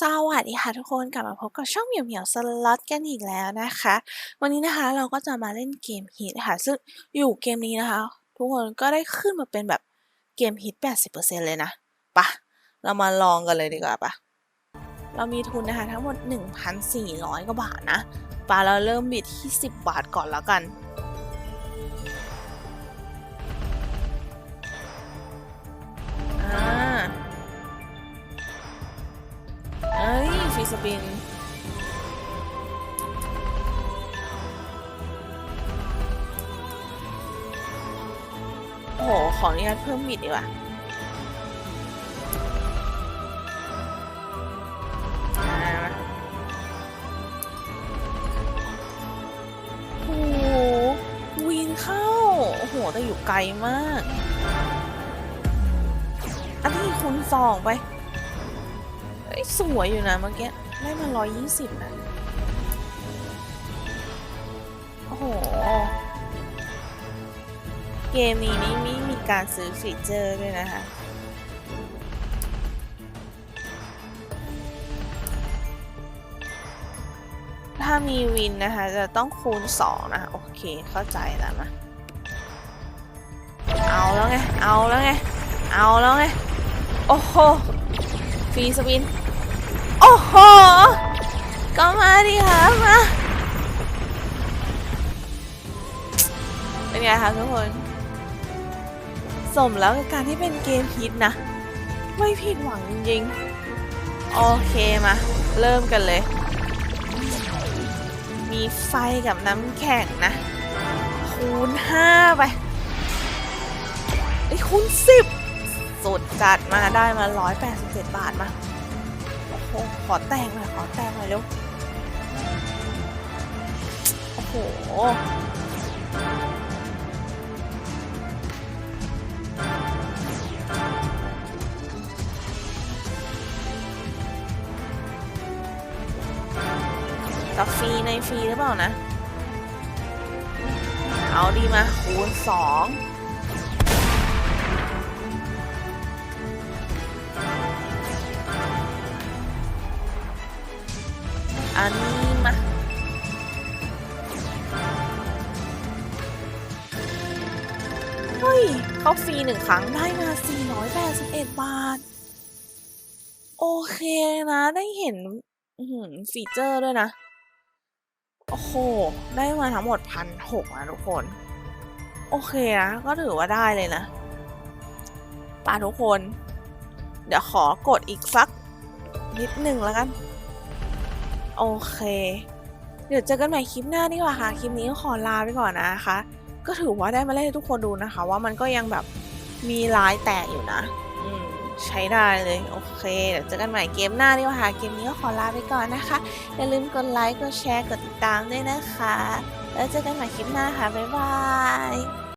สวัสดีค่ะทุกคนกลับมาพบกับช่องเหมียวเหมียวสล็อตกันอีกแล้วนะคะ วันนี้นะคะเราก็จะมาเล่นเกมฮิตค่ะ ซึ่งอยู่เกมนี้นะคะ ทุกคนก็ได้ขึ้นมาเป็นแบบเกมฮิต 80%เลยนะปะเรามาลองกันเลยดีกว่าปะเรามีทุนนะคะทั้งหมด 1,400กว่าบาทนะปะเราเริ่มบิดที่ 10 บาทก่อนแล้วกัน สปินโอ้โห ขออนุญาตเพิ่มบิดดีกว่าโอ้โหวีนเข้า โอ้โห แต่อยู่ไกลมาก อันนี้คูณสองไปเอ้ยสวยอยู่นะเมื่อกี้ ได้มาร้อยยี่สิบนะโอ้โห เกมนี้นี่มีมีการซื้อฟีเจอร์ด้วยนะคะถ้ามีวินนะคะ จะต้องคูณ 2 นะคะ โอเคเข้าใจแล้วนะ เอาแล้วไง เอาแล้วไง เอาแล้วไง โอ้โห ฟรีสปิน โอ้โห ก็มาดิค่ะมาเป็นไงคะทุกคน สมแล้วกับการที่เป็นเกมฮิตนะ ไม่ผิดหวังจริงๆ โอเคมา เริ่มกันเลย มีไฟกับน้ำแข็งนะ คูณ5ไปไอ้คูณ10สุดจัดมาได้มา 187 บาทมา โอ้โห ขอแต่งหน่อยขอแต่งหน่อยเร็ว โอ้โห กับฟรีในฟรีหรือเปล่านะ เอาดีมาคูณสอง อันนี้มาเฮ้ย เขาฟรีหนึ่งครั้งได้มา 481 บาท โอเคนะได้เห็นฟีเจอร์ด้วยนะ โอ้โห ได้มาทั้งหมดพันหกนะทุกคน โอเคนะ ก็ถือว่าได้เลยนะป่าทุกคน เดี๋ยวขอกดอีกสักนิดหนึ่งแล้วกัน โอเค เดี๋ยวเจอกันใหม่คลิปหน้าดีกว่าค่ะ คลิปนี้ก็ขอลาไปก่อนนะคะ ก็ถือว่าได้มาเล่นให้ทุกคนดูนะคะ ว่ามันก็ยังแบบมีลายแตกอยู่นะใช้ได้เลย โอเค เดี๋ยวเจอกันใหม่เกมหน้าดีกว่าค่ะ เกมนี้ก็ขอลาไปก่อนนะคะ อย่าลืมกดไลค์ กดแชร์ กดติดตามด้วยนะคะ แล้วเจอกันใหม่คลิปหน้าค่ะ บ๊ายบาย